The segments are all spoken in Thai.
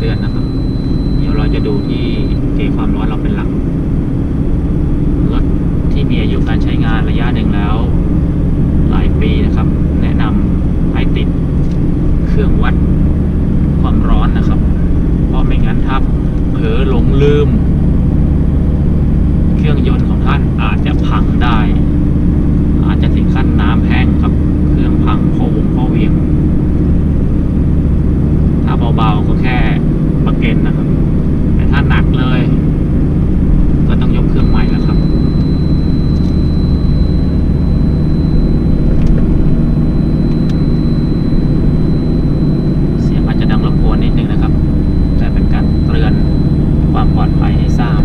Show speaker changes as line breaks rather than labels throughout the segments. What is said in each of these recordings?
เตือนนะครับ เดี๋ยวเราจะดูที่เกณฑ์ความร้อนเราเป็นหลัก รถที่มีอายุการใช้งานระยะหนึ่งแล้ว หลายปีนะครับ แนะนำให้ติดเครื่องวัดความร้อนนะครับ เพราะไม่งั้นถ้าเผลอหลงลืม เครื่องยนต์ของท่านอาจจะพังได้ อาจจะถึงขั้นน้ำแห้งครับ เครื่องพังพอวงพอเหวียง ถ้าเบาๆก็แค่ประเก็นนะครับ แต่ถ้าหนักเลย ก็ต้องยกเครื่องใหม่แล้วครับ เสียงอาจจะดังรบกวนนิดนึงนะครับ แต่เป็นการเตือนความปลอดภัยให้ทราบ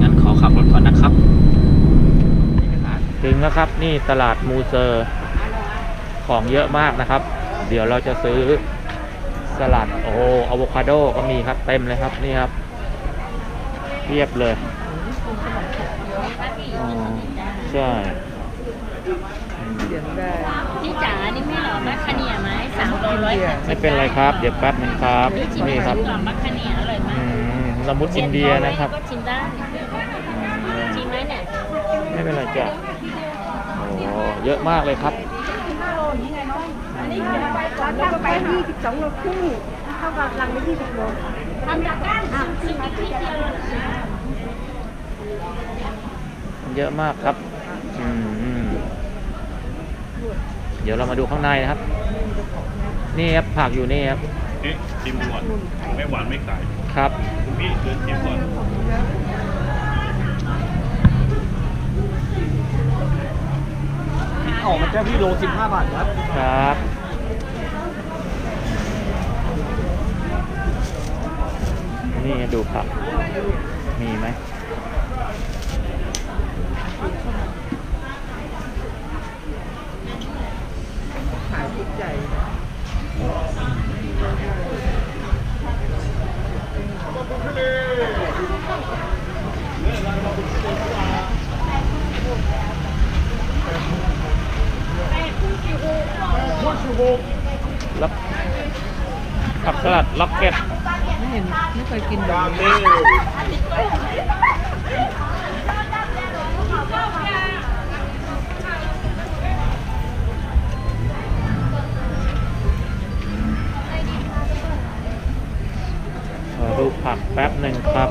งั้นขอขับรถก่อนนะครับ ถึงแล้วครับ นี่ตลาดมูเซอร์ของเยอะมากนะครับ เดี๋ยวเราจะซื้อสลัดโอ้อะโวคาโดก็มีครับเต็มเลยครับนี่ครับเรียบเลยอ๋อใช่อืม
เขียนได้
พี่จ๋านี่ไม่หรอมัคคาเนียไหมสามโลร้อยแปดสิบ
ไม่เป็นไรครับ เดี๋ยวแป๊บนึงครับ
นี่ชิม
นี่ครับ
หรอมัคคาเนียอร่อยมา
อื
ก
มละมุดอินเดียนะครับ
ก็ชิมได้ชิมไหมเนี่ย
ไม่เป็นไรจ้ะโอ้ เยอะมากเลยครับ
แล้วก็ไปยี่สิบสองโลครึ่งเท่ากับลังไม่ยี่สิบโล
ทำจากก้านชิมชิมนิดเดียว
เยอะมากครับอืมอืมเดี๋ยวเรามาดูข้างในนะครับ นี่ครับผักอยู่นี่ครับ
นี่ชิมก่อนไม่หวานไม่ขาย
ครับ
คุณพี่เดินชิมก่อน
ออกมาแค่พี่โลสิบห้าบาทครับ
ครับ นี่ดูผักมีไหม
ขายชุดใหญ่
ล็ อกผักสลัดล็อกเก็ต
ไม่เห็นไม่เคยกินแบบนี้
ขอดูผักแป๊บหนึ่งครับ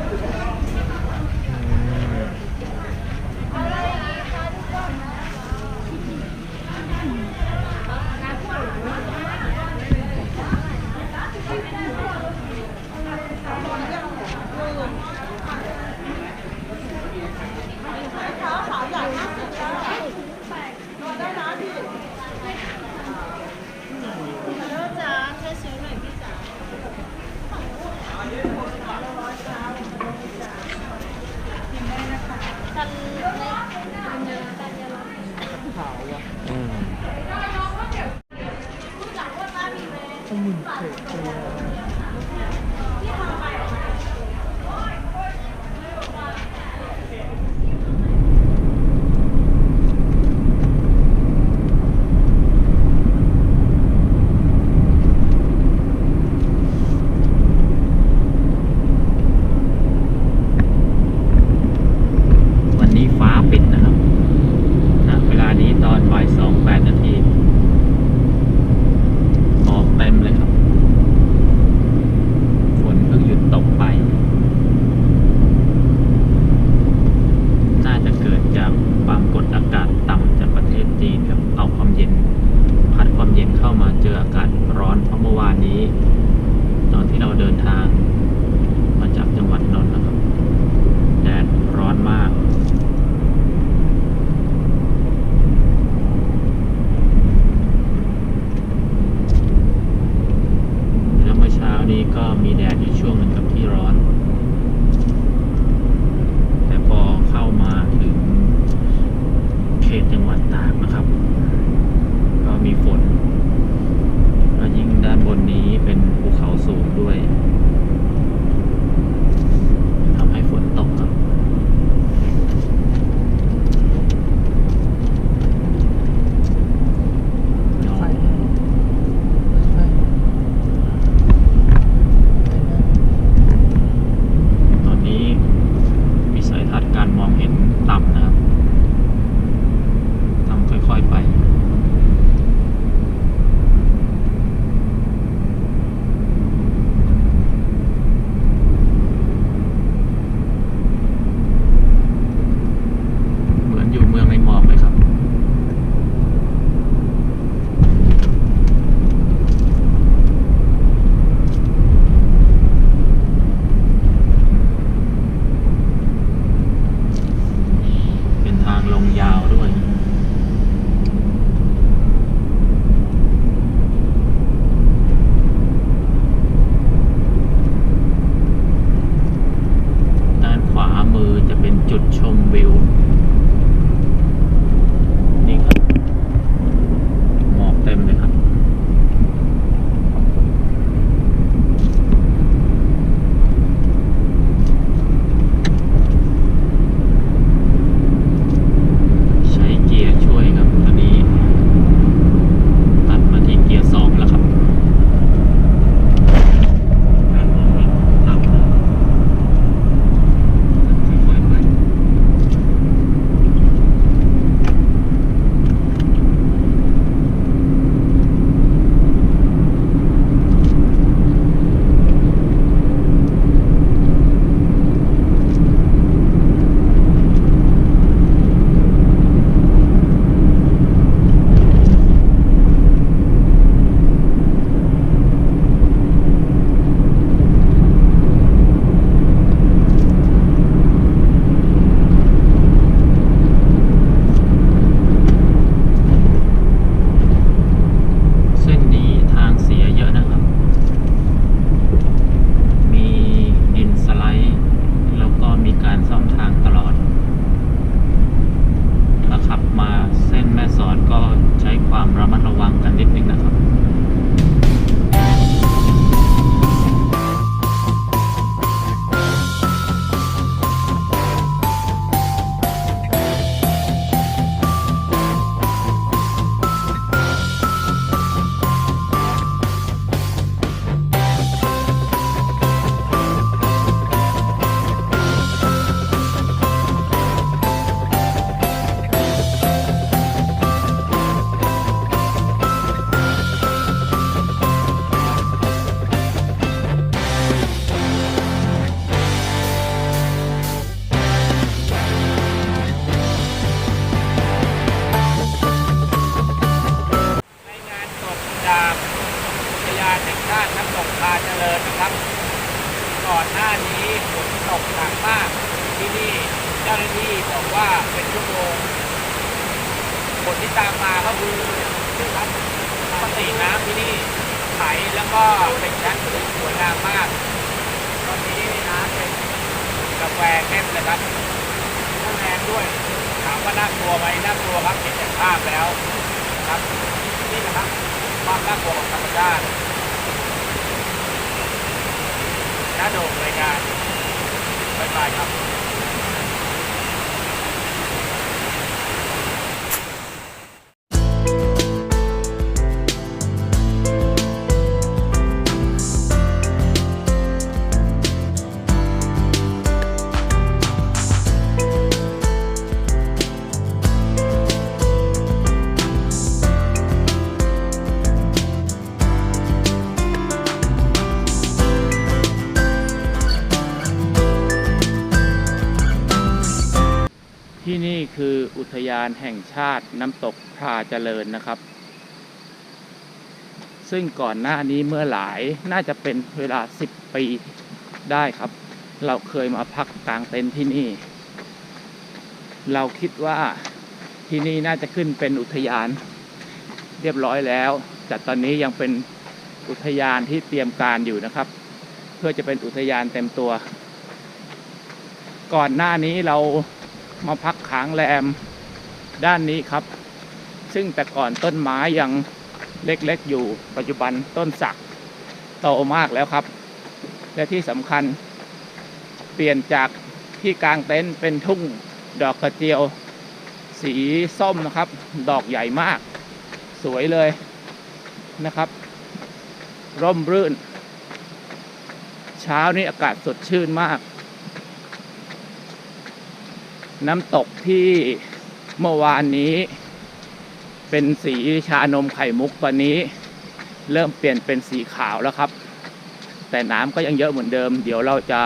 ผ
ลที่ตามมาก็คือนี่ครับปกติน้ำที่นี่ใสแล้วก็เป็นชั้นที่สวยงามมาก ตอนนี้น้ำเป็นกาแฟเข้มเลยครับน้ำแรงด้วย ถามว่าน่ากลัวไหมน่ากลัวครับเห็นจากภาพแล้วครับนี่นะครับความน่ากลัวของธรรมชาติน้าโด่งรายงานบ๊ายบายครับ ยานแห่งชาติน้ำตกพราเจริญนะครับ ซึ่งก่อนหน้านี้เมื่อหลายน่าจะเป็นเวลา 10 ปีได้ครับ เราเคยมาพักกลางเต็นท์ที่นี่ เราคิดว่าที่นี่น่าจะขึ้นเป็นอุทยานเรียบร้อยแล้ว แต่ตอนนี้ยังเป็นอุทยานที่เตรียมการอยู่นะครับ เพื่อจะเป็นอุทยานเต็มตัว ก่อนหน้านี้เรามาพักค้างแรม ด้านนี้ครับ ซึ่งแต่ก่อนต้นไม้ยังเล็กๆ อยู่ปัจจุบันต้นสักโตมากแล้วครับ และที่สำคัญ เปลี่ยนจากที่กลางเต็นท์เป็นทุ่งดอกกระเจียว สีส้มนะครับ ดอกใหญ่มาก สวยเลยนะครับ ร่มรื่น เช้านี้อากาศสดชื่นมาก น้ำตกที่ เมื่อวานนี้ เป็นสีชานมไข่มุกตอนนี้ เริ่มเปลี่ยนเป็นสีขาวแล้วครับ แต่น้ำก็ยังเยอะเหมือนเดิม เดี๋ยวเราจะ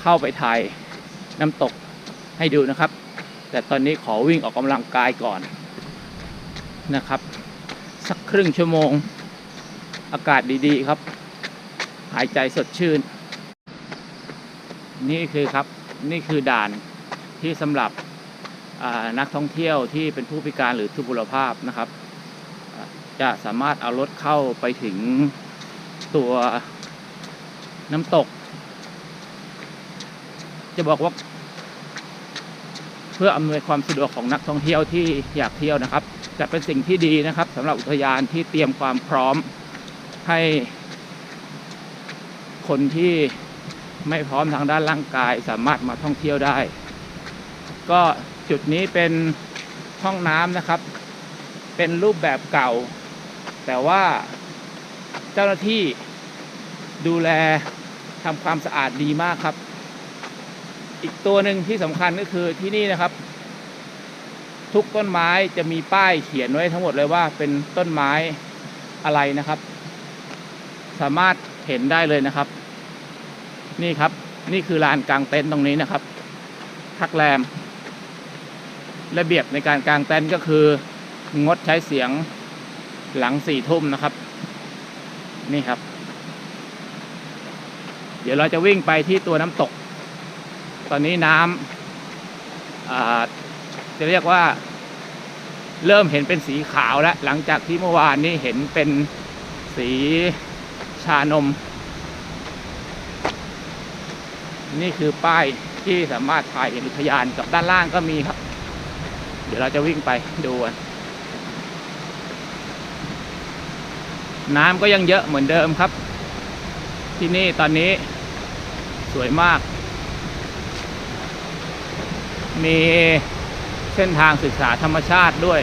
เข้าไปถ่ายน้ำตกให้ดูนะครับ แต่ตอนนี้ขอวิ่งออกกำลังกายก่อนนะครับ สักครึ่งชั่วโมงอากาศดีๆครับ หายใจสดชื่น นี่คือครับนี่คือด่านที่สำหรับ นักท่องเที่ยวที่เป็นผู้พิการหรือทุพพลภาพนะครับ จะสามารถเอารถเข้าไปถึงตัวน้ำตก จะบอกว่า เพื่ออำนวยความสะดวกของนักท่องเที่ยวที่อยากเที่ยวนะครับ จะเป็นสิ่งที่ดีนะครับสำหรับอุทยานที่เตรียมความพร้อมให้คนที่ไม่พร้อมทางด้านร่างกายสามารถมาท่องเที่ยวได้ ก็ จุดนี้เป็นห้องน้ำนะครับ เป็นรูปแบบเก่า แต่ว่าเจ้าหน้าที่ดูแลทำความสะอาดดีมากครับ อีกตัวหนึ่งที่สำคัญก็คือที่นี่นะครับ ทุกต้นไม้จะมีป้ายเขียนไว้ทั้งหมดเลยว่าเป็นต้นไม้อะไรนะครับ สามารถเห็นได้เลยนะครับ นี่ครับนี่คือลานกลางเต็นท์ตรงนี้นะครับพักแรม ระเบียบในการกางเต็นท์ก็คืองดใช้เสียงหลังสี่ทุ่มนะครับ นี่ครับ เดี๋ยวเราจะวิ่งไปที่ตัวน้ำตก ตอนนี้น้ำจะเรียกว่า เริ่มเห็นเป็นสีขาวแล้ว หลังจากที่เมื่อวานนี้เห็นเป็นสีชานม นี่คือป้ายที่สามารถถ่ายเห็นอุทยานกับด้านล่างก็มีครับ เดี๋ยวเราจะวิ่งไปดูกันน้ำก็ยังเยอะเหมือนเดิมครับ ที่นี่ตอนนี้สวยมาก มีเส้นทางศึกษาธรรมชาติด้วย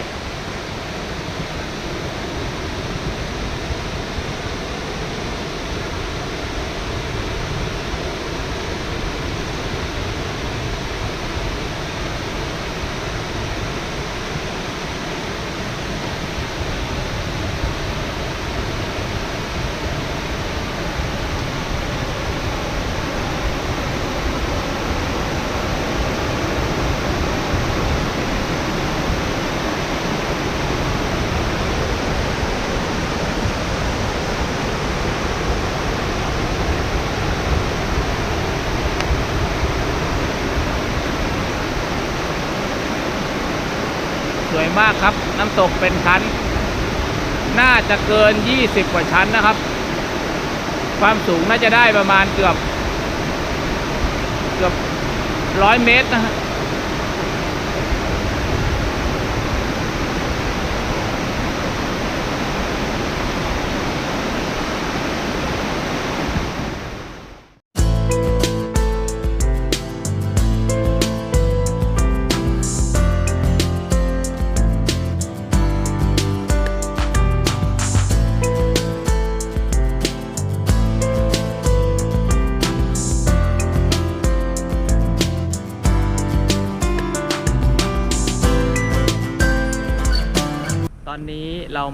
น้ำตกเป็นชั้น น่าจะเกิน 20 กว่าชั้นนะครับ ความสูงน่าจะได้ประมาณเกือบ เกือบร้อยเมตรนะฮะ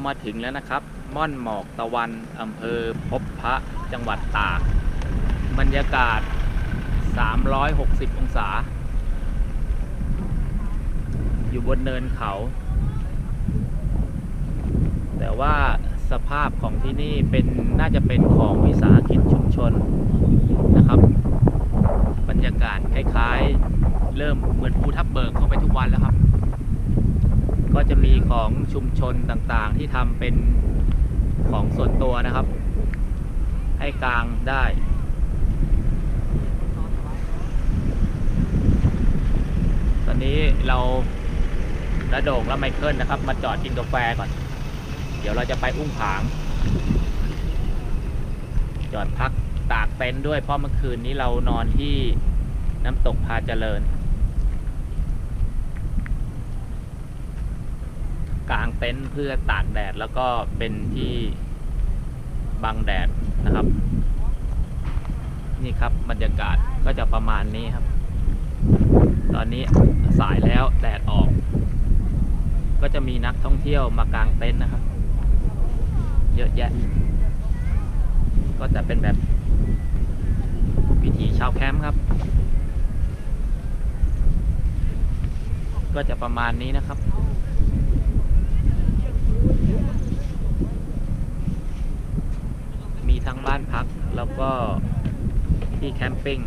มาถึงแล้วนะครับ ม่อนหมอกตะวันอำเภอพบพระจังหวัดตาก บรรยากาศ 360 องศา อยู่บนเนินเขา แต่ว่าสภาพของที่นี่เป็นน่าจะเป็นของวิสาหกิจชุมชนนะครับ บรรยากาศคล้ายๆ เริ่มเหมือนภูทับเบิกเข้าไปทุกวันแล้วครับ ก็จะมีของชุมชนต่างๆ ที่ทำเป็นของส่วนตัวนะครับ ให้กลางได้ตอนนี้เราระโด่งและไมเคิลนะครับ มาจอดกินกาแฟก่อน เดี๋ยวเราจะไปอุ้งผาง จอดพักตากเต็นท์ด้วยเพราะเมื่อคืนนี้เรานอนที่น้ำตกพาเจริญ กาง เต็นท์เพื่อตากแดดแล้วก็เป็นที่บังแดดนะครับ นี่ครับบรรยากาศก็จะประมาณนี้ครับ ตอนนี้สายแล้วแดดออก ก็จะมีนักท่องเที่ยวมากางเต็นท์นะครับ เยอะแยะ ก็จะเป็นแบบวิถีชาวแคมป์ครับ ก็จะประมาณนี้นะครับ มีทั้ง บ้านพักแล้วก็ที่แคมปิ้ง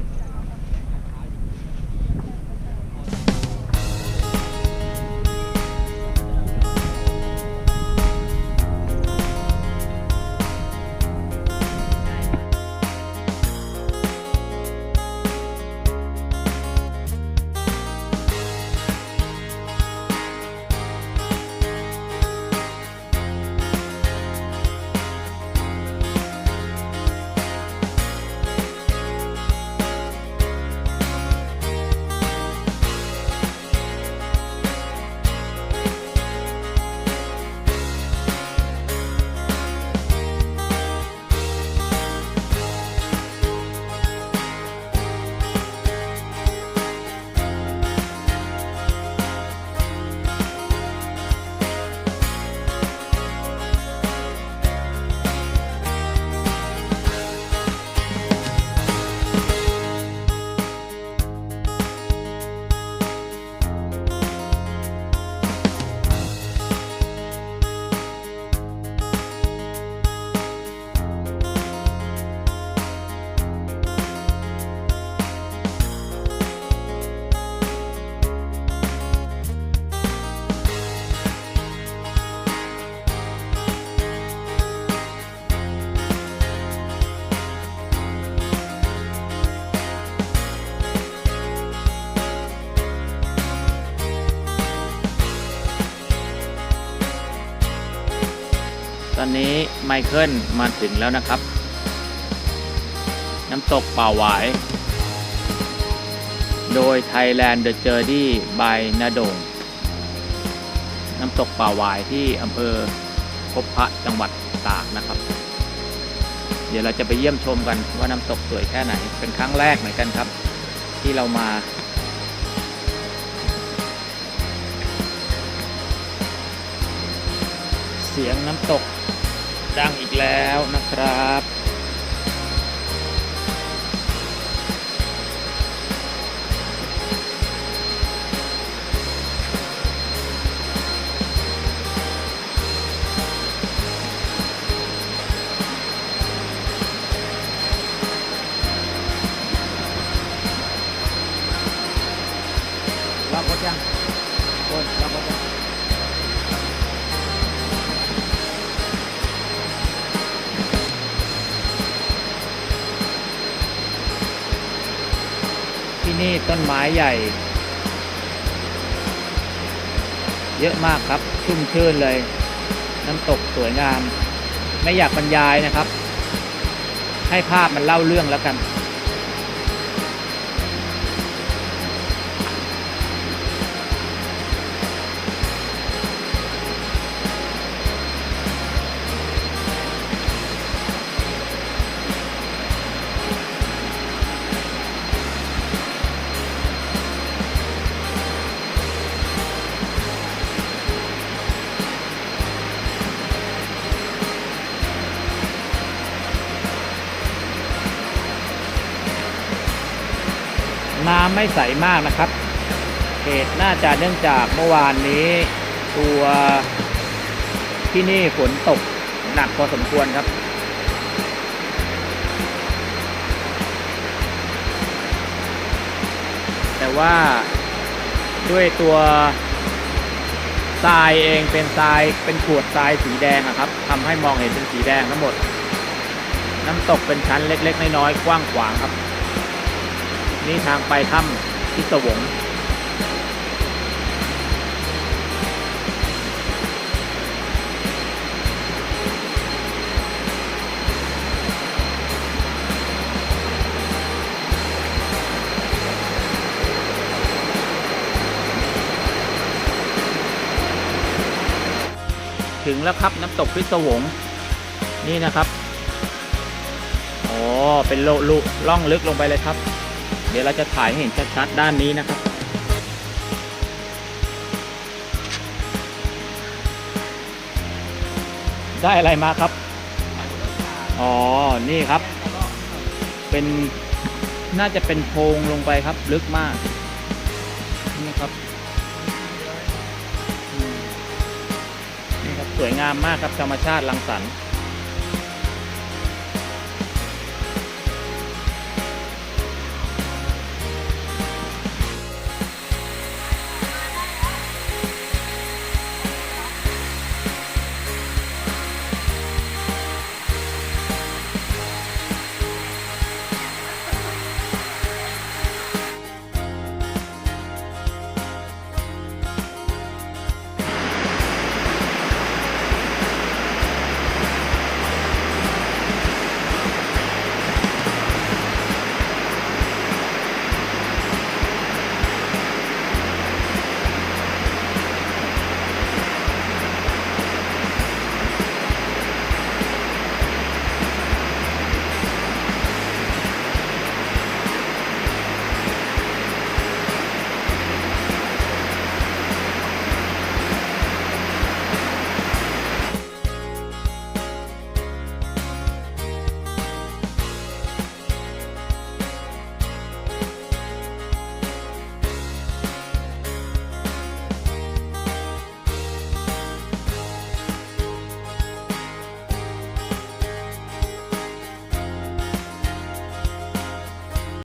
นี้ไมเคิลมาถึงแล้วนะครับ น้ำตกป่าหวาย โดย Thailand The Journey by นาดง น้ำตกป่าหวายที่อำเภอพบพระจังหวัดตากนะครับ เดี๋ยวเราจะไปเยี่ยมชมกันว่าน้ำตกสวยแค่ไหน เป็นครั้งแรกเหมือนกันครับ ที่เรามาเสียงน้ำตก ดังอีกแล้วนะครับ ใหญ่ เยอะมากครับชุ่มชื่นเลย น้ำตกสวยงาม ไม่อยากบรรยายนะครับ ให้ภาพมันเล่าเรื่องแล้วกัน ไม่ใสมากนะครับ เหตุน่าจะเนื่องจากเมื่อวานนี้ ตัวที่นี่ฝนตกหนักพอสมควรครับแต่ว่าด้วยตัวทรายเองเป็นทรายเป็นกรวดทรายสีแดงอะครับทำให้มองเห็นเป็นสีแดงทั้งหมด น้ำตกเป็นชั้นเล็ก ๆ น้อยๆกว้างขวางครับ นี่ทางไปถ้ำพิศวงถึงแล้วครับน้ำตกพิศวง นี่นะครับ อ๋อ เป็นโลลุล่องลึกลงไปเลยครับ ดี๋ยวเราจะถ่ายให้เห็นชัดๆด้านนี้นะครับ ได้อะไรมาครับ อ๋อ นี่ครับ เป็นน่าจะเป็นโพรงลงไปครับ ลึกมาก นี่ครับนี่ครับ สวยงามมากครับธรรมชาติรังสรรค์